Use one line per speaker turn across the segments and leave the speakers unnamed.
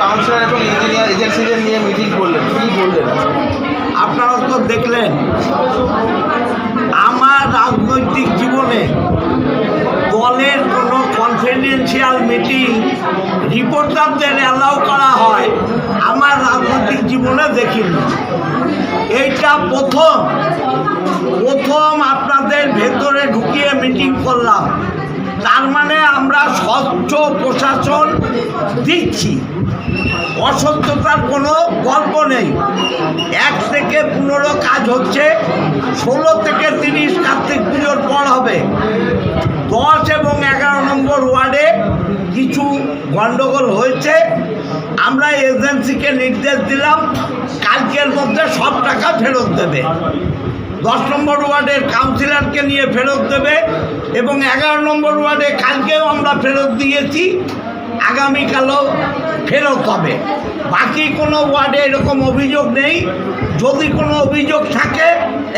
Councillor এবং engineer এজেন্সিদের নিয়ে meeting করলেন। কী বললেন
আপনারা তো দেখলেন, আমার রাজনৈতিক জীবনে দলের কোনো কনফিডেন্সিয়াল মিটিং রিপোর্টারদের অ্যালাউ করা হয়, আমার রাজনৈতিক জীবনে দেখিনি। এইটা প্রথম প্রথম আপনাদের ভেতরে ঢুকিয়ে মিটিং করলাম। তার মানে আমরা স্বচ্ছ প্রশাসন দিচ্ছি। অসত্যতার কোনো গল্প নেই। এক থেকে পনেরো কাজ হচ্ছে, ষোলো থেকে তিরিশ কার্তিক পুজোর পর হবে। দশ এবং এগারো নম্বর ওয়ার্ডে কিছু গণ্ডগোল হয়েছে। আমরা এজেন্সিকে নির্দেশ দিলাম, কালকের মধ্যে সব টাকা ফেরত দেবে। দশ নম্বর ওয়ার্ডের কাউন্সিলরকে নিয়ে ফেরত দেবে এবং এগারো নম্বর ওয়ার্ডে কালকেও আমরা ফেরত দিয়েছি। আগামীকালও ফেরত হবে। বাকি কোনো ওয়ার্ডে এরকম অভিযোগ নেই। যদি কোনো অভিযোগ থাকে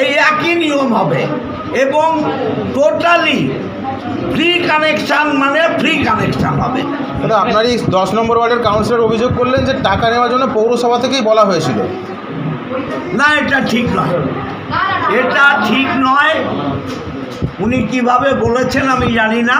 এই একই নিয়ম হবে। এবং টোটালি ফ্রি কানেকশান মানে ফ্রি কানেকশান হবে।
দাদা এই দশ নম্বর ওয়ার্ডের কাউন্সিলর অভিযোগ করলেন যে টাকা নেওয়ার জন্য পৌরসভা থেকেই বলা হয়েছিল।
না এটা ঠিক নয়। এটা ঠিক নয়। উনি কীভাবে বলেছেন আমি জানি না।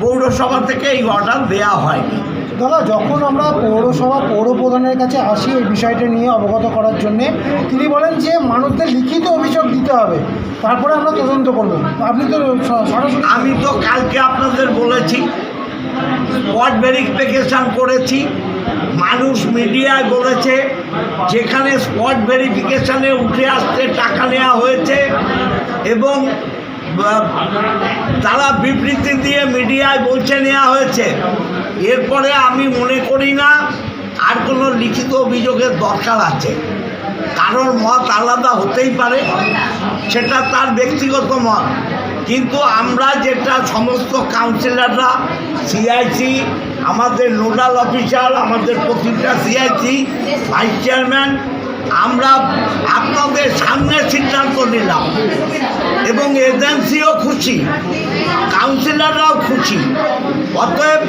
পৌরসভা থেকে এই অর্ডার দেওয়া হয়নি।
দাদা যখন আমরা পৌরসভা পৌর প্রধানের কাছে আসি এই বিষয়টা নিয়ে অবগত করার জন্যে তিনি বলেন যে মানুষদের লিখিত অভিযোগ দিতে হবে। তারপরে আমরা তদন্ত করব। আপনি তো সরাসরি
আমি তো কালকে আপনাদের বলেছি স্পট ভেরিফিকেশান করেছি। মানুষ মিডিয়ায় বলেছে যেখানে স্পট ভেরিফিকেশানে উঠে আসতে টাকা নেওয়া হয়েছে এবং তারা বিবৃতি দিয়ে মিডিয়ায় বলছে নেওয়া হয়েছে। এরপরে আমি মনে করি না আর কোনো লিখিত অভিযোগের দরকার আছে। কারোর মত আলাদা হতেই পারে, সেটা তার ব্যক্তিগত মত। কিন্তু আমরা যেটা সমস্ত কাউন্সিলররা সিআইসি আমাদের নোডাল অফিসার, আমাদের প্রতিটা সিআইসি ভাইস চেয়ারম্যান আমরা আপনাদের সামনে সিদ্ধান্ত নিলাম। এবং এজেন্সিও খুশি কাউন্সিলররাও খুশি। অতএব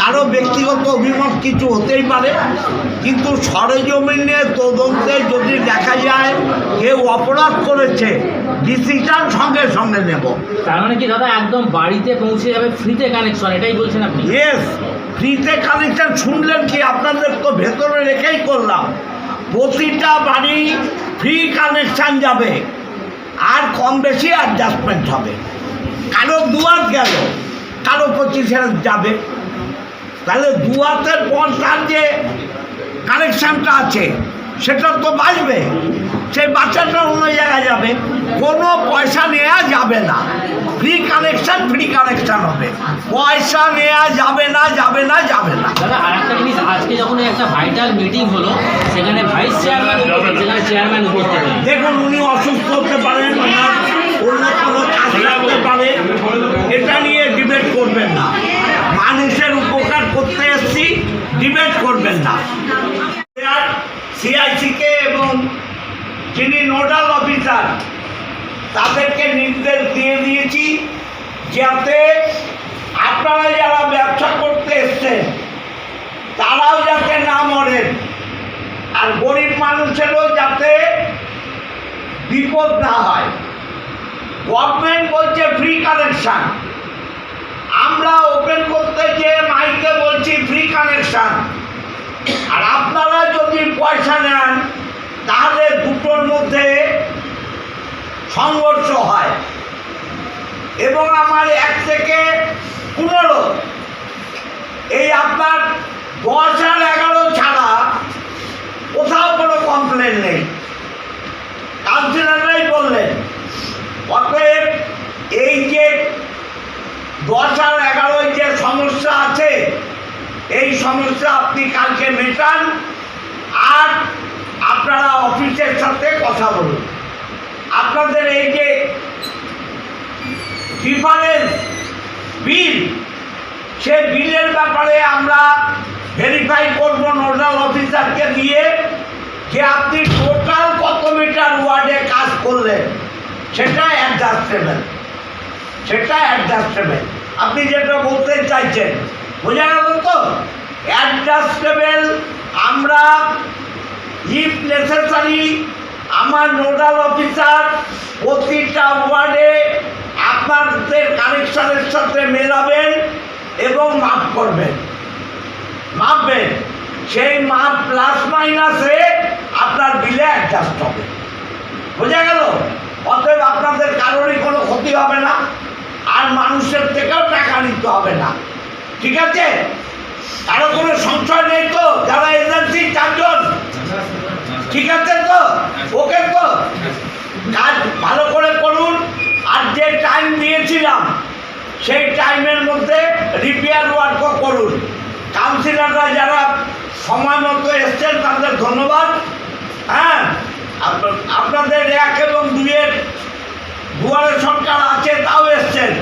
কারও ব্যক্তিগত অভিমত কিছু হতেই পারে কিন্তু সরেজমিনে তদন্তে যদি দেখা যায় কেউ অপরাধ করেছে ডিসিশন সঙ্গে সঙ্গে নেব।
তার মানে কি দাদা একদম বাড়িতে পৌঁছে যাবে ফ্রিতে কানেকশন এটাই বলছেন আপনি?
ইয়েস ফ্রিতে কানেকশন শুনলেন কি? আপনাদের তো ভেতরে রেখেই করলাম। প্রতিটা বাড়ি ফ্রি কানেকশান যাবে। আর কম বেশি অ্যাডজাস্টমেন্ট হবে। কারও দুয়ার গেল কারও পঁচিশে যাবে। তাহলে দুয়াতের পর তার যে কানেকশানটা আছে সেটা তো বাঁচবে। সেই বাচ্চাটা অন্য জায়গায় যাবে। কোনো পয়সা নেওয়া যাবে না। ফ্রি কানেকশান ফ্রি কানেকশান হবে। পয়সা নেওয়া যাবে না যাবে না যাবে না।
দাদা আর একটা জিনিস আজকে যখন একটা ভাইটাল মিটিং হলো সেখানে ভাইস চেয়ারম্যান সেখানে চেয়ারম্যান উপস্থিত
দেখুন উনি অসুস্থ হতে সিআইসিকে এবং যিনি নোডাল অফিসার, তাদেরকে নির্দেশ দিয়ে দিয়েছি যাতে আপনারা যারা ব্যবসা করতে এসছেন, তারাও যাতে না মরেন। আর গরিব মানুষেরও যাতে বিপদ না হয়। গভর্নমেন্ট বলছে ফ্রি কানেকশান আমরা ওপেন করতে যে মাইকে বলছি ফ্রি কানেকশান আর আপনারা যদি পয়সা নেন, তাহলে দুটোর মধ্যে সংঘর্ষ হয়। এবং আমার এক থেকে পনেরো। এই আপনার দশ আর এগারো ছাড়া কোথাও কোনো কমপ্লেন নেই। কাউন্সিলররাই বললেন, অতএব এই যে দশ আর এগারোয় যে সমস্যা আছে এই সমস্যা আপনি কালকে মেটান, আর আপনারা অফিসের সাথে কথা বলুন। আপনাদের এই যে ডিফারেন্স বিল সে বিলের ব্যাপারে আমরা ভেরিফাই করব নোডাল অফিসারকে দিয়ে যে আপনি টোটাল কত মিটার ওয়ার্ডে কাজ করলেন। সেটা অ্যাডজাস্টেবল সেটা অ্যাডজাস্টেবল আপনি যেটা বলতে চাইছেন বোঝা গেল তো অ্যাডজাস্টেবল আমরা ইফ নেসেসারি আমার নোডাল অফিসার প্রতিটা ওয়ার্ডে আপনাদের কানেকশনের সাথে মেলাবেন এবং মাপ করবেন। মাপবেন। সেই মাপ প্লাস মাইনাসে আপনার বিলে অ্যাডজাস্ট হবে। বোঝা গেল? অতএব আপনাদের কারোরই কোনো ক্ষতি হবে না, আর মানুষের থেকেও টাকা নিতে হবে না। ঠিক আছে? কারও কোনো সংশয় নেই তো? যারা এজেন্সি চারজন। ঠিক আছে তো? ওকে তো? কাজ ভালো করে করুন। আর যে টাইম দিয়েছিলাম, সেই টাইমের মধ্যে রিপেয়ার ওয়ার্কও করুন। কাউন্সিলররা যারা সময় মতো এসছেন, তাদের ধন্যবাদ। হ্যাঁ আপনাদের এক এবং দুইয়ের দুয়ারে সরকার আছে, তাও এসছেন।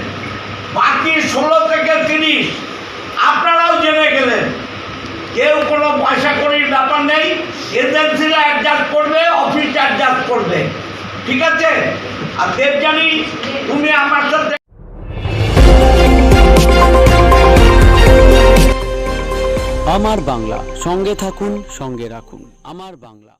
বাকি ষোলো থেকে তিরিশ আপনারাও জেনে গেলেন কেউ কোনো পয়সা করির ব্যাপার নেই। এজেন্সিরা অ্যাডজাস্ট করবে অফিস অ্যাডজাস্ট করবে। ঠিক আছে? আর দেবজানি তুমি আমার সাথে
আমার বাংলা, সঙ্গে থাকুন, সঙ্গে রাখুন। আমার বাংলা।